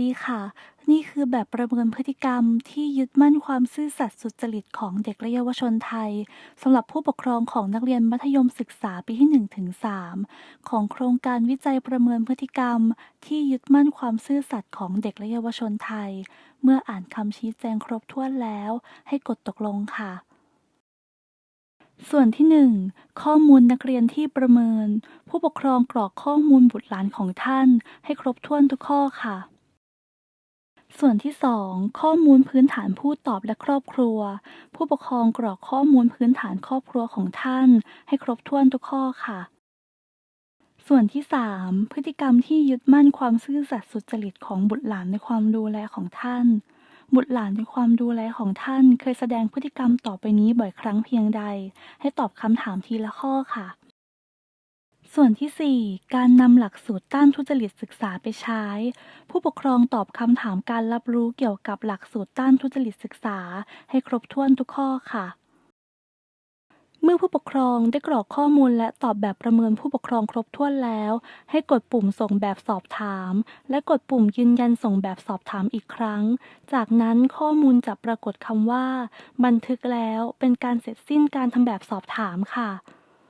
ดีค่ะ นี่คือแบบประเมินพฤติกรรมที่ยึดมั่นความซื่อสัตย์สุจริตของเด็กและเยาวชนไทยสำหรับผู้ปกครองของนักเรียนมัธยมศึกษาปีที่1ถึง3ของโครงการวิจัยประเมินพฤติกรรม ที่ยึดมั่นความซื่อสัตย์ของเด็กและเยาวชนไทย เมื่ออ่านคำชี้แจงครบถ้วนแล้ว ให้กดตกลงค่ะส่วนที่ 1 ข้อมูลนักเรียนที่ประเมิน ผู้ปกครองกรอกข้อมูลบุตรหลานของท่าน ให้ครบถ้วนทุกข้อค่ะ ส่วนที่ 2 ข้อมูลพื้นฐานผู้ตอบและครอบครัว ผู้ปกครองกรอกข้อมูลพื้นฐานครอบครัวของท่าน ให้ครบถ้วนทุกข้อค่ะ ส่วนที่ 3 พฤติกรรมที่ยึดมั่นความซื่อสัตย์สุจริตของบุตรหลานในความดูแลของท่าน บุตรหลานในความดูแลของท่าน เคยแสดงพฤติกรรมต่อไปนี้บ่อยครั้งเพียงใด ให้ตอบคำถามทีละข้อค่ะ ส่วนที่ 4 การนำหลักสูตรต้านทุจริตศึกษาไปใช้ ผู้ปกครองตอบคำถามการรับรู้เกี่ยวกับหลักสูตรต้านทุจริตศึกษา ให้ครบถ้วนทุกข้อค่ะ เมื่อผู้ปกครองได้กรอกข้อมูลและตอบแบบประเมินผู้ปกครองครบถ้วนแล้ว ให้กดปุ่มส่งแบบสอบถาม และกดปุ่มยืนยันส่งแบบสอบถามอีกครั้ง จากนั้นข้อมูลจะปรากฏคำว่า บันทึกแล้วเป็นการเสร็จสิ้นการทำแบบสอบถามค่ะ